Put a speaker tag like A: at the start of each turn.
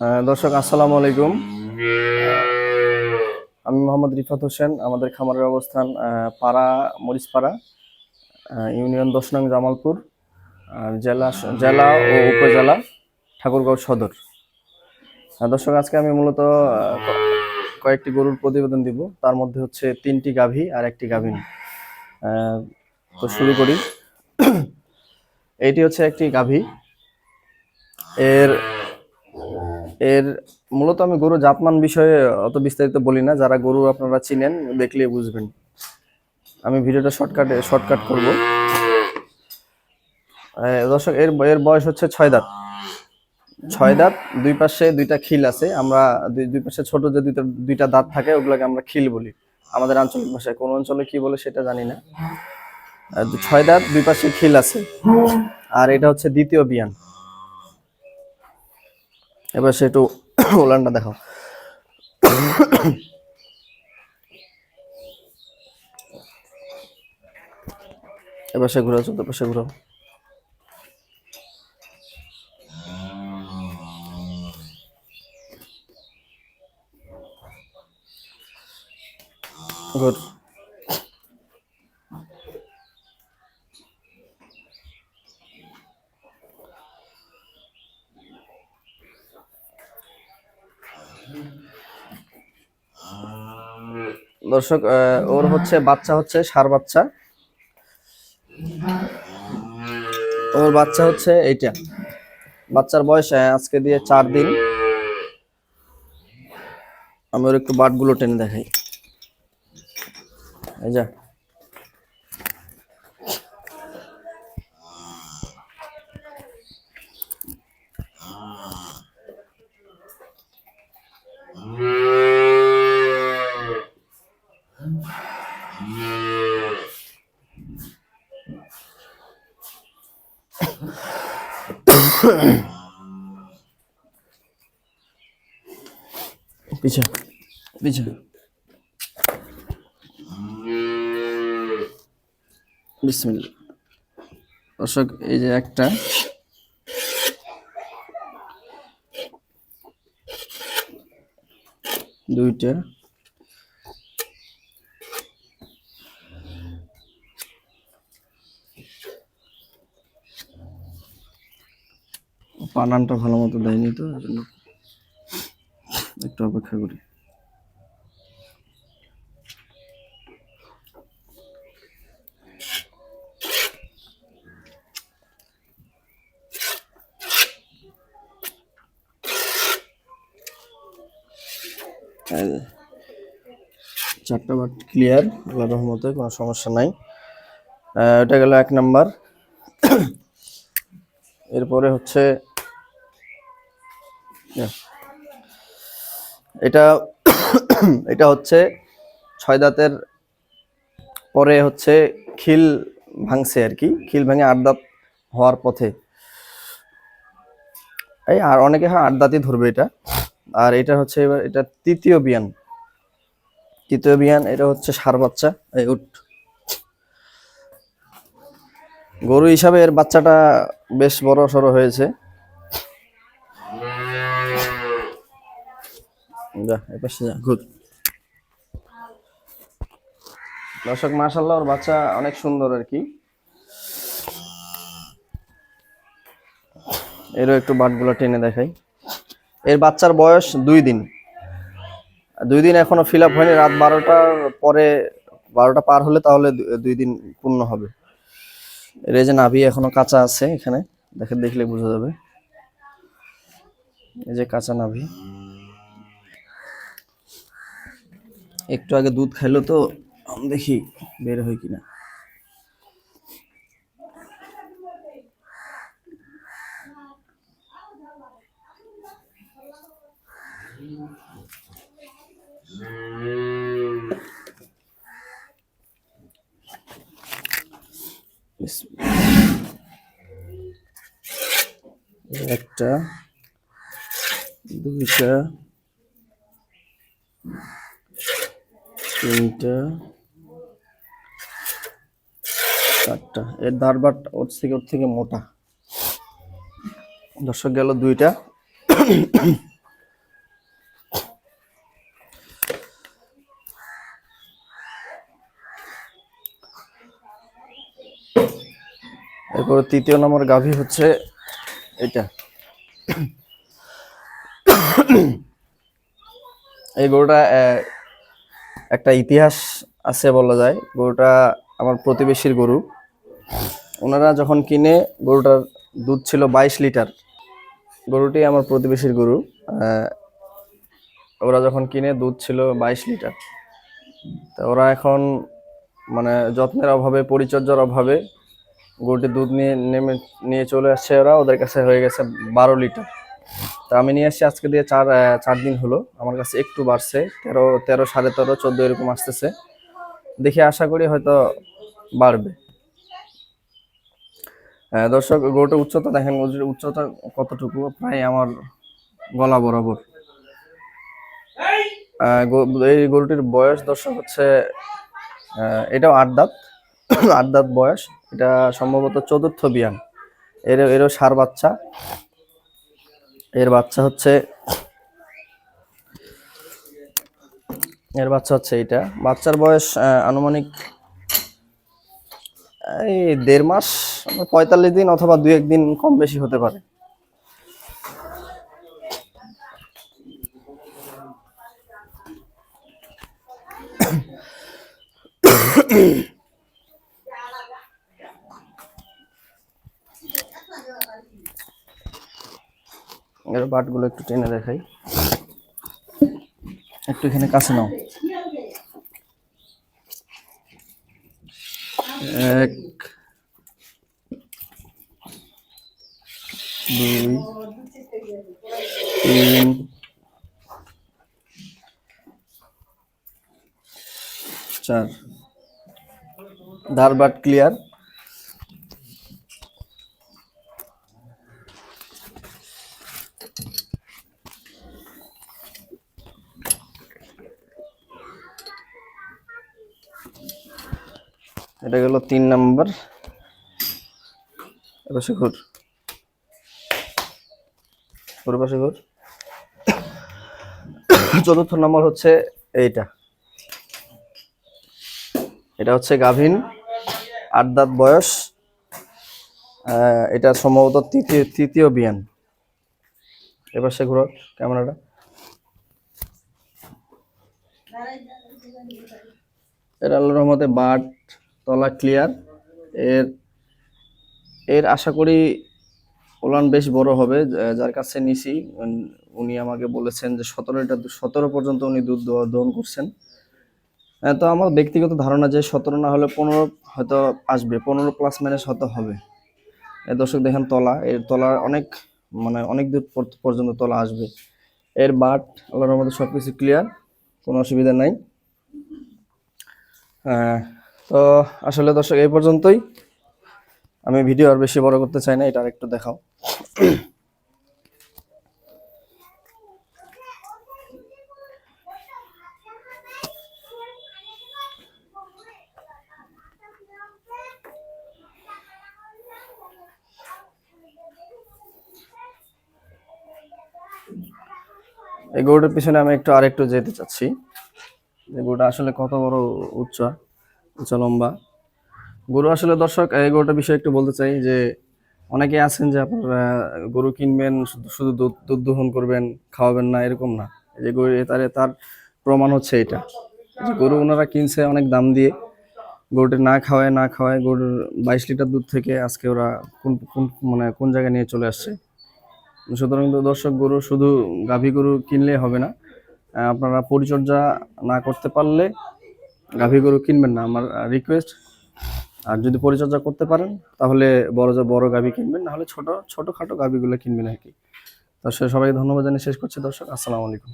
A: দর্শক, আসসালামু আলাইকুম। আমি মোহাম্মদ রিফাত হোসেন, আমাদের খামারের অবস্থান পাড়া, মরিচপাড়া ইউনিয়ন দশ নং জামালপুর জেলা জেলা ও উপজেলা ঠাকুরগাঁও সদর। দর্শক, আজকে আমি মূলত কয়েকটি গরুর প্রতিবেদন দিব। তার মধ্যে হচ্ছে তিনটি গাভী আর একটি গাভীন। তো শুরু করি। এইটি হচ্ছে একটি গাভী। এর এর মূলত আমি গরু জাতমান বিষয়ে অত বিস্তারিত বলি না। যারা গরু আপনারা চিনেন, দেখলেই বুঝবেন। আমি ভিডিওটা শর্টকাটে শর্টকাট করব। দর্শক, এর এর বয়স হচ্ছে ছয় দাঁত। ছয় দাঁত, দুই পাশে দুইটা খিল আছে। আমরা দুই পাশে ছোট যে দুইটা দুইটা দাঁত থাকে, ওগুলোকে আমরা খিল বলি। আমাদের আঞ্চলিক ভাষায় কোন অঞ্চলে কি বলে সেটা জানি না। ছয় দাঁত, দুই পাশে খিল আছে। আর এটা হচ্ছে দ্বিতীয় বিয়ান। এবার সে একটু উলানটা দেখাও। এবার সে ঘুরাও চোদ্দ পাশে ঘুরাও। গুড। দর্শক ওর হচ্ছে বাচ্চা হচ্ছে, সার বাচ্চা। ওর বাচ্চা হচ্ছে এইটা। বাচ্চার বয়স আজকে দিয়ে চার দিন। আমি ওর একটু বাটগুলো টেনে দেখাই। এই যা। পিছা পিছা। দর্শক এই যে একটা। দুইটা। পানানটা ভালো মতো দেয়নি তো জন্য একটু অপেক্ষা করি চারটা বাট ক্লিয়ার আল্লাহ রহমতে কোনো সমস্যা নাই এটা গেল এক নাম্বার এরপরে হচ্ছে. এটা এটা হচ্ছে ছয় দাঁতের পরে হচ্ছে খিল ভাঙছে আর কি। খিল ভেঙে আট দাঁত হওয়ার পথে। এই আর অনেকে হয় আট দাঁতই ধরবে এটা। আর এটা হচ্ছে এবার এটা তৃতীয় বিয়ান। তৃতীয় বিয়ান, এটা হচ্ছে সার বাচ্চা, এই উঠ। গরু হিসাবে এর বাচ্চাটা বেশ বড় সড়ো হয়েছে। যা এপাশে যা, ঘুর। দর্শক মাশাল্লাহ ওর বাচ্চা অনেক সুন্দর আর কি। এরও একটু বাটগুলো টেনে দেখাই। এর বাচ্চার বয়স দুই দিন। দুই দিন এখনও ফিল আপ হয়নি, রাত বারোটার পরে বারোটা পার হলে তাহলে দুই দিন পূর্ণ হবে। এর যে নাভি এখনও কাঁচা আছে এখানে, দেখে দেখলে বোঝা যাবে। এই যে কাঁচা নাভি। একটু আগে দুধ খাইলো তো দেখি বের হয় কিনা। একটা দুইটা। তিনটা, চারটা। এর ধারবার ওর থেকে ওর থেকে মোটা। দর্শক গেল দুইটা। এরপর তৃতীয় নম্বর গাভী হচ্ছে এটা। এই গরুটা একটা ইতিহাস আছে বলা যায়, গরুটা আমার প্রতিবেশীর গরু। ওনারা যখন কিনে, গরুটার দুধ ছিল বাইশ লিটার। গরুটি আমার প্রতিবেশীর গরু। ওরা যখন কিনে, দুধ ছিল বাইশ লিটার। তা ওরা এখন মানে যত্নের অভাবে, পরিচর্যার অভাবে গরুটি দুধ নিয়ে নেমে, নিয়ে চলে আসছে ওরা। ওদের কাছে হয়ে গেছে বারো লিটার। তা আমি নিয়ে আসছি, আজকে দিয়ে চার চার দিন হলো। আমার কাছে একটু বাড়ছে, তেরো তেরো, সাড়ে তেরো, চোদ্দ এরকম আসতেছে। দেখি, আশা করি হয়তো বাড়বে। দর্শক, গরুটার উচ্চতা দেখেন উচ্চতা কতটুকু? প্রায় আমার গলা বরাবর। এই গরুটির বয়স দর্শক হচ্ছে এটাও আট দাঁত। আট দাঁত বয়স। এটা সম্ভবত চতুর্থ বিয়ান। এর এরও সার বাচ্চা। এর বাচ্চা হচ্ছে, এর বাচ্চা হচ্ছে এইটা। বাচ্চার বয়স আনুমানিক, এই দেড় মাস পঁয়তাল্লিশ দিন অথবা দুই একদিন কম বেশি হতে পারে। এর বাটগুলো একটু টেনে দেখাই। একটু এখানে কাছে নাও। এক, দুই, তিন, চার। ধার বাট ক্লিয়ার। এটা গেল তিন নাম্বার। এপাশে ঘুর। ওর পাশে ঘুর। চতুর্থ নম্বর হচ্ছে এইটা। এটা হচ্ছে গাভিন, আট দাঁত বয়স। এটা সম্ভবত তৃতীয় তৃতীয় বিয়ান। এবার সে ঘুরো, ক্যামেরাটা। এটা আল্লাহর রহমতে বাট তলা ক্লিয়ার এর এর আশা করি ওলান বেশ বড় হবে যার কাছে নিছি। উনি আমাকে বলেছেন যে সতেরোটা সতেরো পর্যন্ত উনি দুধ দহন করছেন। হ্যাঁ, তো আমার ব্যক্তিগত ধারণা যে সতেরো না হলে পনেরো হয়তো আসবে পনেরো প্লাস মাইনাস হয়তো হবে। দর্শক দেখেন তলা এর তলা অনেক মানে অনেক দূর পর্যন্ত তলা আসবে। এর বাট আল্লাহর মধ্যে সব কিছু ক্লিয়ার কোনো অসুবিধা নাই। তো আসলে দর্শক, এই পর্যন্তই। আমি ভিডিও আর বেশি বড় করতে চাই না, এটা আর একটু দেখাও। এই গরুটার পিছনে আমি একটু আরেকটু যেতে চাচ্ছি। যে গরুটা আসলে কত বড় উচ্চা? উচ্চা লম্বা। গরু আসলে দর্শক, এই গরুটার বিষয়ে একটু বলতে চাই যে অনেকে আছেন যে আপনারা গরু কিনবেন, শুধু দুধ দুধ দহন করবেন, খাওয়াবেন না, এরকম না। যে গরু তার তার প্রমাণ হচ্ছে এটা। যে গরু ওনারা কিনছে অনেক দাম দিয়ে। গরুটি না খাওয়ায় না খাওয়ায় গরুর বাইশ লিটার দুধ থেকে আজকে ওরা কোন কোন মানে কোন জায়গায় নিয়ে চলে আসছে। সুতরাং দর্শক, গরু শুধু গাভী গরু কিনলে হবে না। আপনারা পরিচর্যা না করতে পারলে গাভী গরু কিনবেন না, আমার রিকোয়েস্ট আর যদি পরিচর্যা করতে পারেন, তাহলে বড় যা বড় গাভী কিনবেন নাহলে ছোট, ছোটখাটো গাভীগুলো কিনবেন আর কি। তো সবাই ধন্যবাদ জানিয়ে শেষ করছি, দর্শক, আসসালামু আলাইকুম।